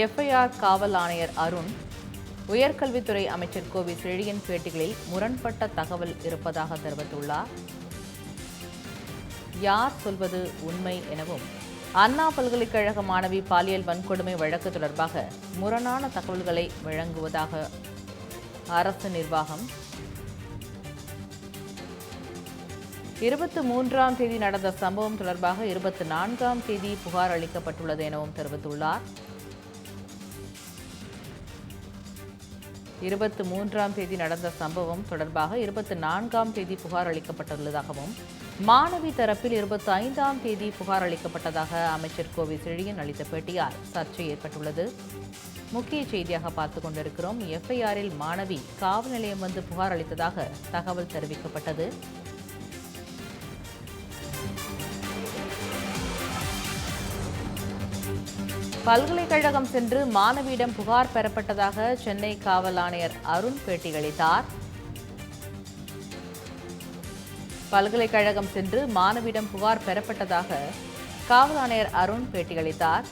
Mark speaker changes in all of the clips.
Speaker 1: FIR காவல் ஆணையர் அருண் உயர்கல்வித்துறை அமைச்சர் கோவி செழியன் பேட்டிகளில் முரண்பட்ட தகவல் இருப்பதாக தெரிவித்துள்ளார். யார் சொல்வது உண்மை எனவும் அண்ணா பல்கலைக்கழக மாணவி பாலியல் வன்கொடுமை வழக்கு தொடர்பாக முரணான தகவல்களை வழங்குவதாக அரசு நிர்வாகம். இருபத்தி மூன்றாம் தேதி நடந்த சம்பவம் தொடர்பாக இருபத்தி நான்காம் தேதி புகார் அளிக்கப்பட்டுள்ளது எனவும் தெரிவித்துள்ளார். இருபத்தி மூன்றாம் தேதி நடந்த சம்பவம் தொடர்பாக இருபத்தி நான்காம் தேதி புகார் அளிக்கப்பட்டுள்ளதாகவும் மாணவி தரப்பில் இருபத்தி ஐந்தாம் தேதி புகார் அளிக்கப்பட்டதாக அமைச்சர் கோவி செழியன் அளித்த பேட்டியால் சர்ச்சை ஏற்பட்டுள்ளது. முக்கிய செய்தியாக பார்த்து கொண்டிருக்கிறோம் எஃப்ஐஆரில் மாணவி காவல் நிலையம் வந்து புகார் அளித்ததாக தகவல் தெரிவிக்கப்பட்டது. பல்கலைக்கழகம் சென்று மாணவியிடம் புகார் பெறப்பட்டதாக சென்னை காவல் ஆணையர் அருண் பேட்டியளித்தார். பல்கலைக்கழகம் சென்று மாணவியிடம் புகார் பெறப்பட்டதாக காவல் ஆணையர் அருண் பேட்டியளித்தார்.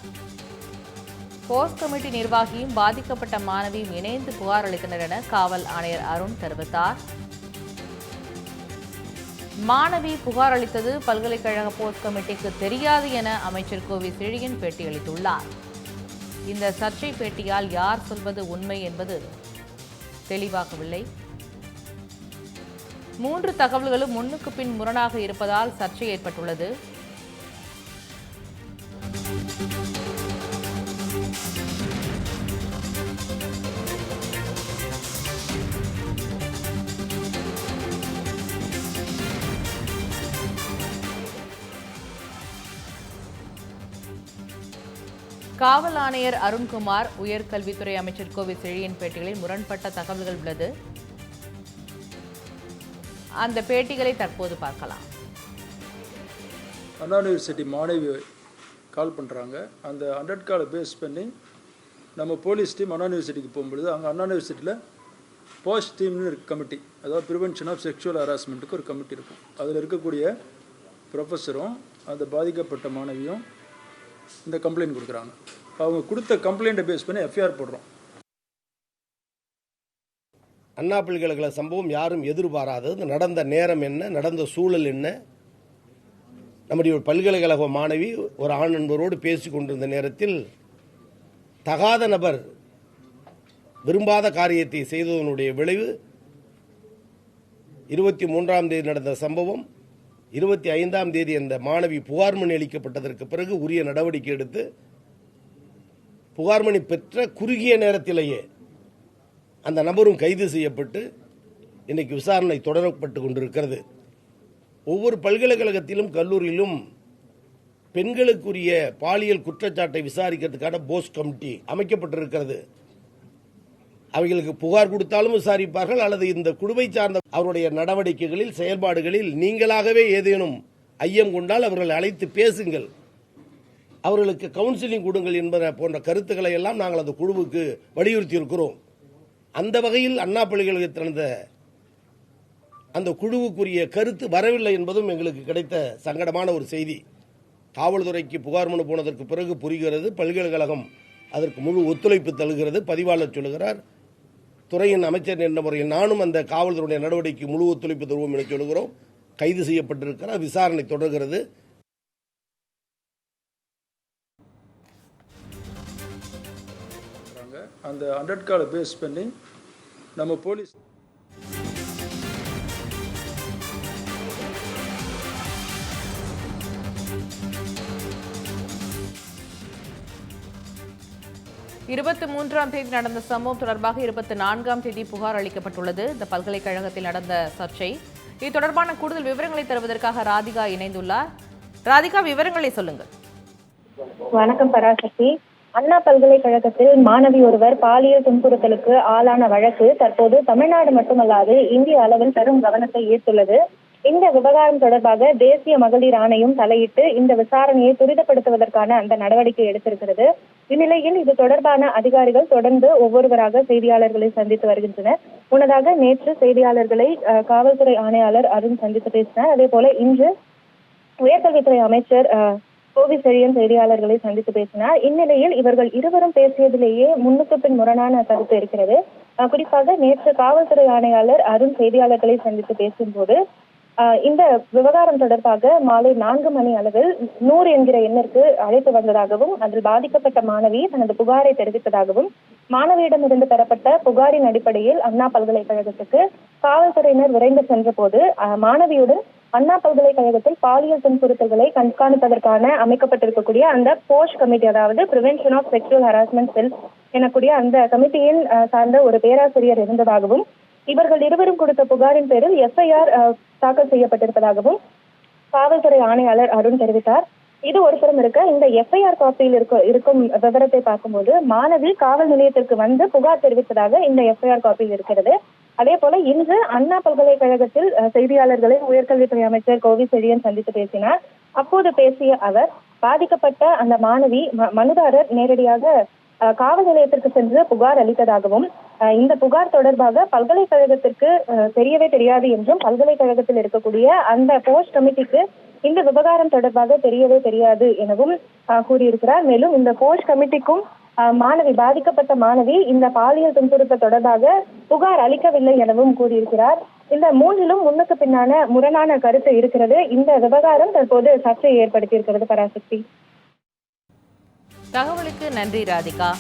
Speaker 1: போஸ்ட் கமிட்டி நிர்வாகியும் பாதிக்கப்பட்ட மாணவியும் இணைந்து புகார் அளித்தனர் என காவல் ஆணையர் அருண் தெரிவித்தார். மாணவி புகார் அளித்தது பல்கலைக்கழக போஸ்ட் கமிட்டிக்கு தெரியாது என அமைச்சர் கோவி செழியன் பேட்டியளித்துள்ளார் இந்த சர்ச்சை பேட்டியால் யார் சொல்வது உண்மை என்பது தெளிவாகவில்லை. மூன்று தகவல்களும் முன்னுக்கு பின் முரணாக இருப்பதால் சர்ச்சை ஏற்பட்டுள்ளது. காவல் ஆணையர் அருண்குமார் உயர்கல்வித்துறை அமைச்சர் கோவி செழியன் பேட்டிகளில் முரண்பட்ட தகவல்கள் உள்ளது. அந்த பேட்டிகளை தற்போது பார்க்கலாம்.
Speaker 2: அண்ணா யூனிவர்சிட்டி மாணவி கால் பண்ணுறாங்க அந்த ஹண்ட்ரட் காலை பேஸ் பண்ணி நம்ம போலீஸ் டீம் அண்ணா யூனிவர்சிட்டிக்கு போகும்பொழுது அங்கே அண்ணா யூனிவர்சிட்டியில் போஸ்ட் டீம்னு இருக்கு கமிட்டி அதாவது ப்ரிவென்ஷன் ஆஃப் செக்ஷுவல் ஹராஸ்மெண்ட்டுக்கு ஒரு கமிட்டி இருக்கும். அதில் இருக்கக்கூடிய ப்ரொஃபஸரும் அந்த பாதிக்கப்பட்ட மாணவியும் இந்த கம்ப்ளைண்ட் கொடுக்குறாங்க. அவங்க கொடுத்த கம்ப்ளைண்ட்டை பேஸ் பண்ணி எஃப்ஐஆர் போடுறோம்.
Speaker 3: அண்ணா பல்கலைக்கழக சம்பவம் யாரும் எதிர்பாராதது. நடந்த நேரம் என்ன? நடந்த சூழல் என்ன? நம்முடைய ஒரு பல்கலைக்கழக மாணவி ஒரு ஆண் நண்பரோடு பேசிக் கொண்டிருந்த நேரத்தில் தகாத நபர் விரும்பாத காரியத்தை செய்ததனுடைய விளைவு இருபத்தி மூன்றாம் தேதி நடந்த சம்பவம். இருபத்தி ஐந்தாம் தேதி அந்த மாணவி புகார் மணி அளிக்கப்பட்டதற்கு பிறகு உரிய நடவடிக்கை எடுத்து புகார் மணி பெற்ற குறுகிய நேரத்திலேயே அந்த நபரும் கைது செய்யப்பட்டு இன்னைக்கு விசாரணை தொடரப்பட்டு கொண்டிருக்கிறது. ஒவ்வொரு பல்கலைக்கழகத்திலும் கல்லூரியிலும் பெண்களுக்குரிய பாலியல் குற்றச்சாட்டை விசாரிக்கிறதுக்கான போஸ் கமிட்டி அமைக்கப்பட்டிருக்கிறது. அவர்களுக்கு புகார் கொடுத்தாலும் விசாரிப்பார்கள் அல்லது இந்த குழுவை சார்ந்த அவருடைய நடவடிக்கைகளில் செயல்பாடுகளில் நீங்களாகவே ஏதேனும் ஐயம் கொண்டால் அவர்களை அழைத்து பேசுங்கள். அவர்களுக்கு கவுன்சிலிங் கொடுங்கள் என்பன போன்ற கருத்துக்களை எல்லாம் நாங்கள் அந்த குழுவுக்கு வலியுறுத்தி இருக்கிறோம் அந்த வகையில் அண்ணா பல்கலைக்கழகத்தில் நடந்த அந்த குழுவுக்குரிய கருத்து வரவில்லை என்பதும் எங்களுக்கு கிடைத்த சங்கடமான ஒரு செய்தி. காவல்துறைக்கு புகார் மனு போனதற்கு பிறகு புரிகிறது. பல்கலைக்கழகம் அதற்கு முழு ஒத்துழைப்பு தருகிறது. பதிவாளர் சொல்லுகிறார் துறையின் அமைச்சர் என்ற முறையில் நானும் அந்த காவல்துறையுடைய நடவடிக்கை முழு ஒத்துழைப்பு தருவோம் என சொல்கிறோம் கைது செய்யப்பட்டிருக்கிறார். விசாரணை தொடர்கிறது.
Speaker 2: அந்த ஹண்ட்ரட் காலை பேஸ் பண்ணி நம்ம போலீஸ்
Speaker 1: இருபத்தி மூன்றாம் தேதி நடந்த சம்பவம் தொடர்பாக இருபத்தி நான்காம் தேதி புகார் அளிக்கப்பட்டுள்ளது. இந்த பல்கலைக்கழகத்தில் நடந்த சர்ச்சை. இது தொடர்பான கூடுதல் விவரங்களை தருவதற்காக ராதிகா இணைந்துள்ளார். ராதிகா விவரங்களை சொல்லுங்கள்.
Speaker 4: வணக்கம் பராசக்தி. அண்ணா பல்கலைக்கழகத்தில் மாணவி ஒருவர் பாலியல் துன்புறுத்தலுக்கு ஆளான வழக்கு தற்போது தமிழ்நாடு மட்டுமல்லாது இந்திய அளவில் பெரும் கவனத்தை ஈர்த்துள்ளது. இந்த விவகாரம் தொடர்பாக தேசிய மகளிர் ஆணையம் தலையிட்டு இந்த விசாரணையை துரிதப்படுத்துவதற்கான அந்த நடவடிக்கை எடுத்திருக்கிறது. இந்நிலையில் இது தொடர்பான அதிகாரிகள் தொடர்ந்து ஒவ்வொருவராக செய்தியாளர்களை சந்தித்து வருகின்றனர். முன்னதாக நேற்று செய்தியாளர்களை காவல்துறை ஆணையாளர் அருண் சந்தித்து பேசினார். அதே போல இன்று உயர்கல்வித்துறை அமைச்சர் கோவி செழியன் செய்தியாளர்களை சந்தித்து பேசினார். இந்நிலையில் இவர்கள் இருவரும் பேசியதிலேயே முன்னுக்கு பின் முரணான கருத்து இருக்கிறது. குறிப்பாக நேற்று காவல்துறை ஆணையாளர் அருண் செய்தியாளர்களை சந்தித்து பேசும்போது இந்த விவகாரம் தொடர்பாக மாலை நான்கு மணி அளவில் நூறு என்கிற எண்ணிற்கு அழைத்து வந்ததாகவும் அதில் பாதிக்கப்பட்ட மாணவி தனது புகாரை தெரிவித்ததாகவும் மாணவியிடமிருந்து பெறப்பட்ட புகாரின் அடிப்படையில் அண்ணா பல்கலைக்கழகத்துக்கு காவல்துறையினர் விரைந்து சென்றபோது போது மாணவியுடன் அண்ணா பல்கலைக்கழகத்தில் பாலியல் துன்புறுத்தல்களை கண்காணிப்பதற்கான அமைக்கப்பட்டிருக்கக்கூடிய அந்த போஷ் கமிட்டி அதாவது prevention of sexual harassment cell எனக்கூடிய அந்த கமிட்டியின் சார்ந்த ஒரு பேராசிரியர் இருந்ததாகவும் இவர்கள் இருவரும் கொடுத்த புகாரின் பேரில் எஃப்ஐஆர் தாக்கல் செய்யப்பட்டிருப்பதாகவும் காவல்துறை ஆணையாளர் அருண் தெரிவித்தார். இது ஒரு புறம் இருக்க இந்த எஃப்ஐஆர் காப்பியில் இருக்க இருக்கும் விவரத்தை பார்க்கும்போது மாணவி காவல் நிலையத்திற்கு வந்து புகார் தெரிவித்ததாக இந்த எஃப்ஐஆர் காப்பியில் இருக்கிறது. அதே போல இன்று அண்ணா பல்கலைக்கழகத்தில் செய்தியாளர்களை உயர்கல்வித்துறை அமைச்சர் கோவி செழியன் சந்தித்து பேசினார். அப்போது பேசிய அவர் பாதிக்கப்பட்ட அந்த மாணவி ம- மனுதாரர் நேரடியாக அஹ், காவல் நிலையத்திற்கு சென்று புகார் அளித்ததாகவும் இந்த புகார் தொடர்பாக பல்கலைக்கழகத்திற்கு தெரியவே தெரியாது என்றும் பல்கலைக்கழகத்தில் இருக்கக்கூடிய அந்த போஸ்ட் கமிட்டிக்கு இந்த விவகாரம் தொடர்பாக தெரியவே தெரியாது எனவும் கூறியிருக்கிறார். மேலும் இந்த போஸ்ட் கமிட்டிக்கும் மாணவி பாதிக்கப்பட்ட மாணவி இந்த பாலியல் துன்புறுத்த தொடர்பாக புகார் அளிக்கவில்லை எனவும் கூறியிருக்கிறார். இந்த மூன்றிலும் முன்னுக்கு பின்னான முரணான கருத்து இருக்கிறது. இந்த விவகாரம் தற்போது சர்ச்சையை ஏற்படுத்தியிருக்கிறது பராசக்தி.
Speaker 1: தகவலுக்கு நன்றி ராதிகா.